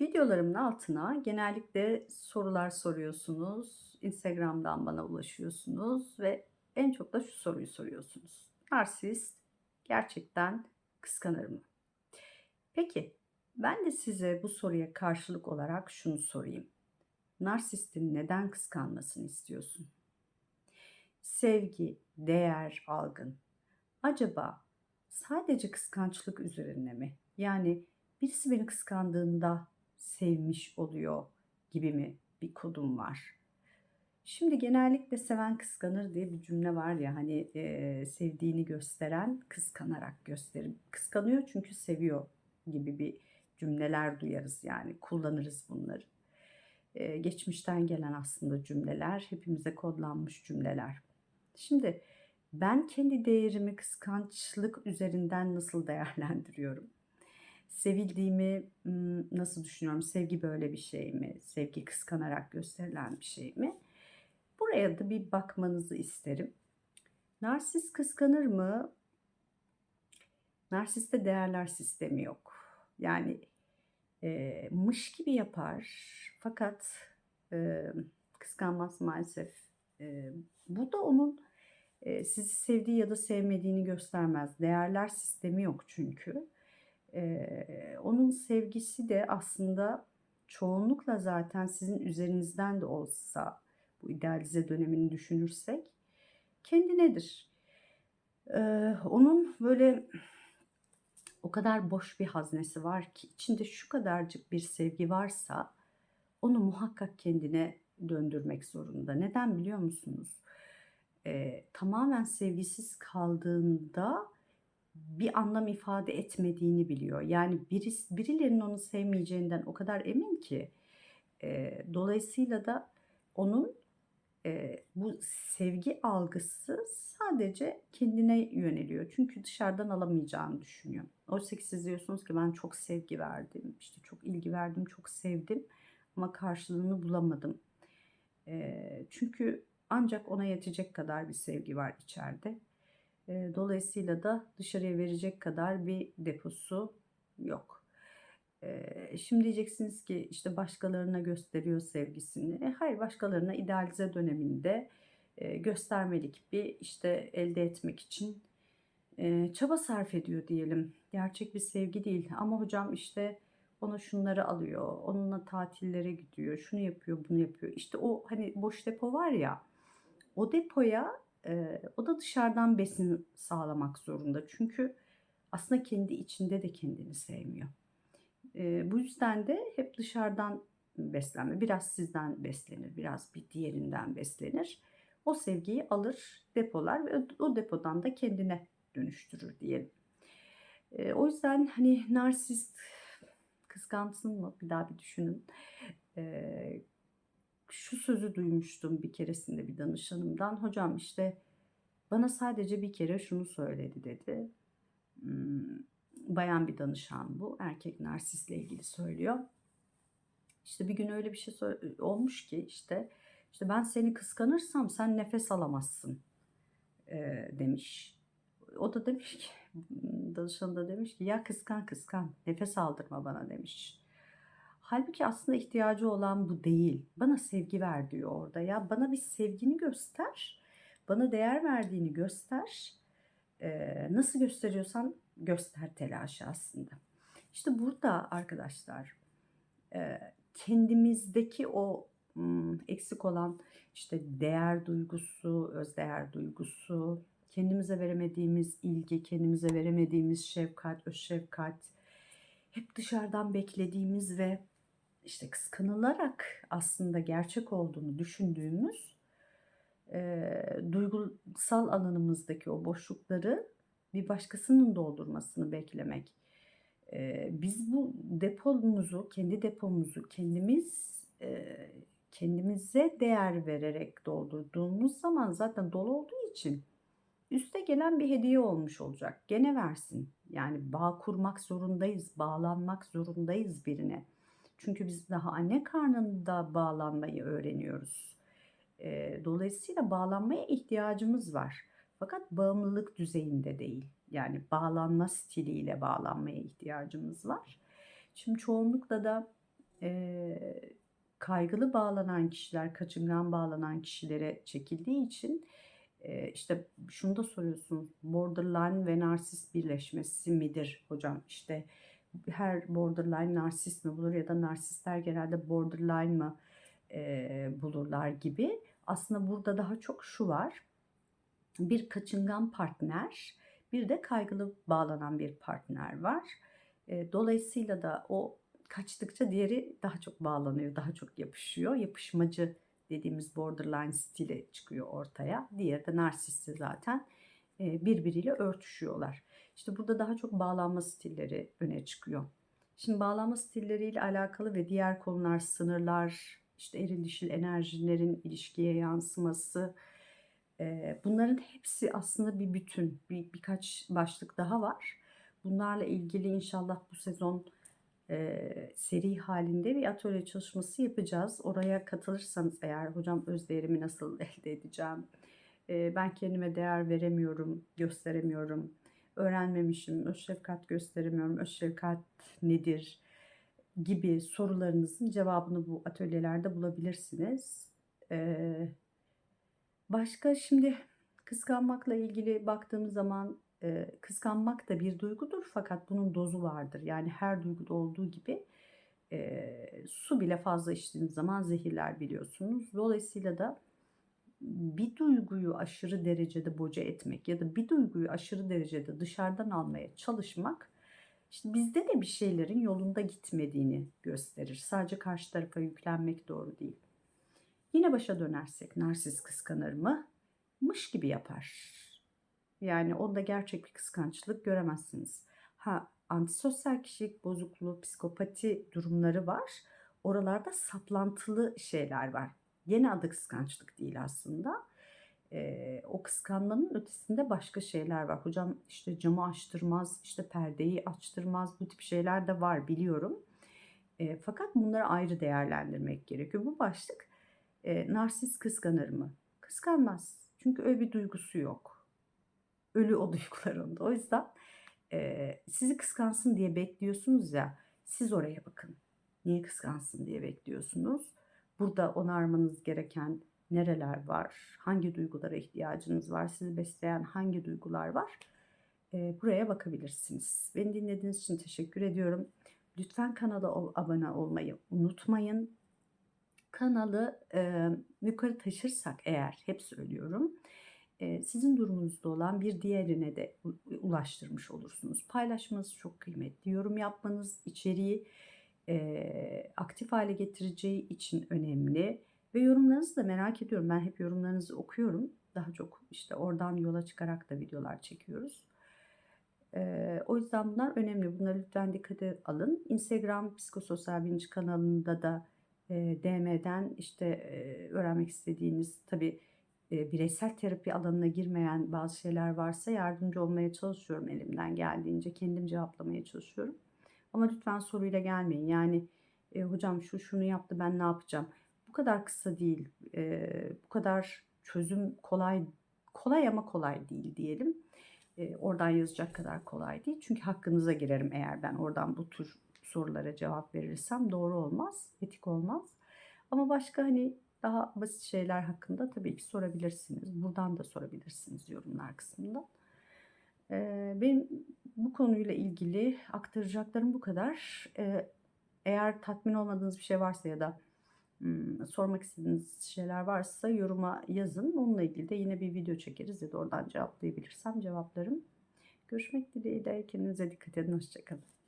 Videolarımın altına genellikle sorular soruyorsunuz. Instagram'dan bana ulaşıyorsunuz ve en çok da şu soruyu soruyorsunuz. Narsist gerçekten kıskanır mı? Peki ben de size bu soruya karşılık olarak şunu sorayım. Narsistin neden kıskanmasını istiyorsun? Sevgi, değer, algın. Acaba sadece kıskançlık üzerine mi? Yani birisi beni kıskandığında sevmiş oluyor gibi mi bir kodum var? Şimdi genellikle seven kıskanır diye bir cümle var ya hani eee, sevdiğini gösteren kıskanarak gösterir. Kıskanıyor çünkü seviyor gibi bir cümleler duyarız yani kullanırız bunları. Eee, geçmişten gelen aslında cümleler, hepimize kodlanmış cümleler. Şimdi ben kendi değerimi kıskançlık üzerinden nasıl değerlendiriyorum? Sevildiğimi nasıl düşünüyorum? Sevgi böyle bir şey mi? Sevgi kıskanarak gösterilen bir şey mi? Buraya da bir bakmanızı isterim. Narsist kıskanır mı? Narsiste değerler sistemi yok. Yani e, mış gibi yapar fakat e, kıskanmaz maalesef. E, bu da onun e, sizi sevdiği ya da sevmediğini göstermez. Değerler sistemi yok çünkü. E, onun sevgisi de aslında çoğunlukla zaten sizin üzerinizden de olsa bu idealize dönemini düşünürsek kendinedir. E, onun böyle o kadar boş bir haznesi var ki içinde şu kadarcık bir sevgi varsa onu muhakkak kendine döndürmek zorunda. Neden biliyor musunuz? Eee, tamamen sevgisiz kaldığında bir anlam ifade etmediğini biliyor. Yani biris birilerinin onu sevmeyeceğinden o kadar emin ki, eee, dolayısıyla da onun, eee, bu sevgi algısı sadece kendine yöneliyor. Çünkü dışarıdan alamayacağını düşünüyor. Oysaki siz diyorsunuz ki ben çok sevgi verdim, işte çok ilgi verdim, çok sevdim ama karşılığını bulamadım. Eee, çünkü ancak ona yetecek kadar bir sevgi var içeride. Dolayısıyla da dışarıya verecek kadar bir deposu yok. Şimdi diyeceksiniz ki işte başkalarına gösteriyor sevgisini. E, hayır başkalarına idealize döneminde göstermelik bir işte elde etmek için çaba sarf ediyor diyelim. Gerçek bir sevgi değil. Ama hocam işte ona şunları alıyor, onunla tatillere gidiyor, şunu yapıyor, bunu yapıyor. İşte o hani boş depo var ya, o depoya eee, o da dışarıdan besin sağlamak zorunda. Çünkü aslında kendi içinde de kendini sevmiyor. Eee, bu yüzden de hep dışarıdan beslenme, biraz sizden beslenir, biraz bir diğerinden beslenir. O sevgiyi alır, depolar ve o depodan da kendine dönüştürür diyelim. Eee, o yüzden hani narsist kıskansın mı? Bir daha bir düşünün. Eee, şu sözü duymuştum bir keresinde bir danışanımdan. Hocam işte bana sadece bir kere şunu söyledi dedi. Imm, bayan bir danışan bu. Erkek narsistle ilgili söylüyor. İşte bir gün öyle bir şey olmuş ki işte, işte ben seni kıskanırsam sen nefes alamazsın, eee, demiş. O da demiş ki, danışanı da demiş ki ya kıskan kıskan nefes aldırma bana demiş. Halbuki aslında ihtiyacı olan bu değil. Bana sevgi ver diyor orada ya. Bana bir sevgini göster. Bana değer verdiğini göster. Eee, nasıl gösteriyorsan göster telaşı aslında. İşte burada arkadaşlar eee, kendimizdeki o eksik olan işte değer duygusu, özdeğer duygusu, kendimize veremediğimiz ilgi, kendimize veremediğimiz şefkat, öz şefkat, hep dışarıdan beklediğimiz ve işte kıskanılarak aslında gerçek olduğunu düşündüğümüz eee, duygusal alanımızdaki o boşlukları bir başkasının doldurmasını beklemek. Eee, biz bu depomuzu, kendi depomuzu kendimiz eee, kendimize değer vererek doldurduğumuz zaman zaten dolu olduğu için üste gelen bir hediye olmuş olacak. Gene versin. Yani bağ kurmak zorundayız, bağlanmak zorundayız birine. Çünkü biz daha anne karnında bağlanmayı öğreniyoruz. Dolayısıyla bağlanmaya ihtiyacımız var. Fakat bağımlılık düzeyinde değil. Yani bağlanma stiliyle bağlanmaya ihtiyacımız var. Şimdi çoğunlukla da eee, kaygılı bağlanan kişiler, kaçıngan bağlanan kişilere çekildiği için, işte, şunu da soruyorsunuz, borderline ve narsist birleşmesi midir hocam? İşte, her borderline narsist mi bulur ya da narsistler genelde borderline mı, eee, bulurlar gibi. Aslında burada daha çok şu var, bir kaçıngan partner, bir de kaygılı bağlanan bir partner var. Eee, dolayısıyla da o kaçtıkça diğeri daha çok bağlanıyor, daha çok yapışıyor. Yapışmacı dediğimiz borderline stili çıkıyor ortaya. Diğeri de narsistse zaten, birbiriyle örtüşüyorlar. İşte, burada daha çok bağlanma stilleri öne çıkıyor. Şimdi bağlanma stilleriyle alakalı ve diğer konular sınırlar, işte, eril dişil enerjilerin ilişkiye yansıması, eee, bunların hepsi aslında bir bütün. Bir birkaç başlık daha var. Bunlarla ilgili inşallah bu sezon, eee, seri halinde bir atölye çalışması yapacağız. Oraya katılırsanız eğer hocam öz değerimi nasıl elde edeceğim, eee, ben kendime değer veremiyorum, gösteremiyorum, öğrenmemişim, öz şefkat gösteremiyorum, öz şefkat nedir gibi sorularınızın cevabını bu atölyelerde bulabilirsiniz. Eee, başka şimdi kıskanmakla ilgili baktığımız zaman, eee, kıskanmak da bir duygudur fakat bunun dozu vardır. Yani her duyguda olduğu gibi, eee, su bile fazla içtiğiniz zaman zehirler biliyorsunuz. Dolayısıyla da bir duyguyu aşırı derecede boca etmek ya da bir duyguyu aşırı derecede dışarıdan almaya çalışmak, işte, bizde de bir şeylerin yolunda gitmediğini gösterir. Sadece karşı tarafa yüklenmek doğru değil. Yine başa dönersek narsist kıskanır mı? Mış gibi yapar. Yani onda gerçek bir kıskançlık göremezsiniz. Ha, antisosyal kişilik bozukluğu, psikopati durumları var. Oralarda saplantılı şeyler var. Gene adı kıskançlık değil aslında. Eee, o kıskanmanın ötesinde başka şeyler var. Hocam, işte, camı açtırmaz, işte, perdeyi açtırmaz, bu tip şeyler de var biliyorum. Eee, fakat bunları ayrı değerlendirmek gerekiyor. Bu başlık, eee, narsist kıskanır mı? Kıskanmaz. Çünkü öyle bir duygusu yok. Ölü o duygular onda. O yüzden, eee, sizi kıskansın diye bekliyorsunuz ya, siz oraya bakın. Niye kıskansın diye bekliyorsunuz? Burada onarmanız gereken nereler var? Hangi duygulara ihtiyacınız var? Sizi besleyen hangi duygular var? Eee, buraya bakabilirsiniz. Beni dinlediğiniz için teşekkür ediyorum. Lütfen kanala abone olmayı unutmayın. Kanalı, eee, yukarı taşırsak eğer, hep söylüyorum, eee, sizin durumunuzda olan bir diğerine de ulaştırmış olursunuz. Paylaşmanız çok kıymetli. Yorum yapmanız içeriği, eee, aktif hâle getireceği için önemli ve yorumlarınızı da merak ediyorum. Ben hep yorumlarınızı okuyorum. Daha çok, işte, oradan yola çıkarak da videolar çekiyoruz. Eee, o yüzden bunlar önemli. Bunları lütfen dikkate alın. Instagram Psikososyal Bilinç kanalında da, eee, DM'den, işte, eee, öğrenmek istediğiniz, tabii, bireysel terapi alanına girmeyen bazı şeyler varsa yardımcı olmaya çalışıyorum elimden geldiğince. Kendim cevaplamaya çalışıyorum. Ama lütfen soruyla gelmeyin. Yani, eee, "Hocam şu şunu yaptı, ben ne yapacağım?" Bu kadar kısa değil. Eee, bu kadar çözüm kolay kolay ama kolay değil diyelim. Eee, oradan yazacak kadar kolay değil. Çünkü hakkınıza girerim eğer ben oradan bu tür sorulara cevap verirsem. Doğru olmaz, etik olmaz. Ama başka, hani, daha basit şeyler hakkında tabii ki sorabilirsiniz. Buradan da sorabilirsiniz yorumlar kısmında. Benim bu konuyla ilgili aktaracaklarım bu kadar. Eğer tatmin olmadığınız bir şey varsa ya da, ımm, sormak istediğiniz şeyler varsa yoruma yazın. Onunla ilgili de yine bir video çekeriz ya da oradan cevaplayabilirsem cevaplarım. Görüşmek dileğiyle. Kendinize dikkat edin. Hoşça kalın.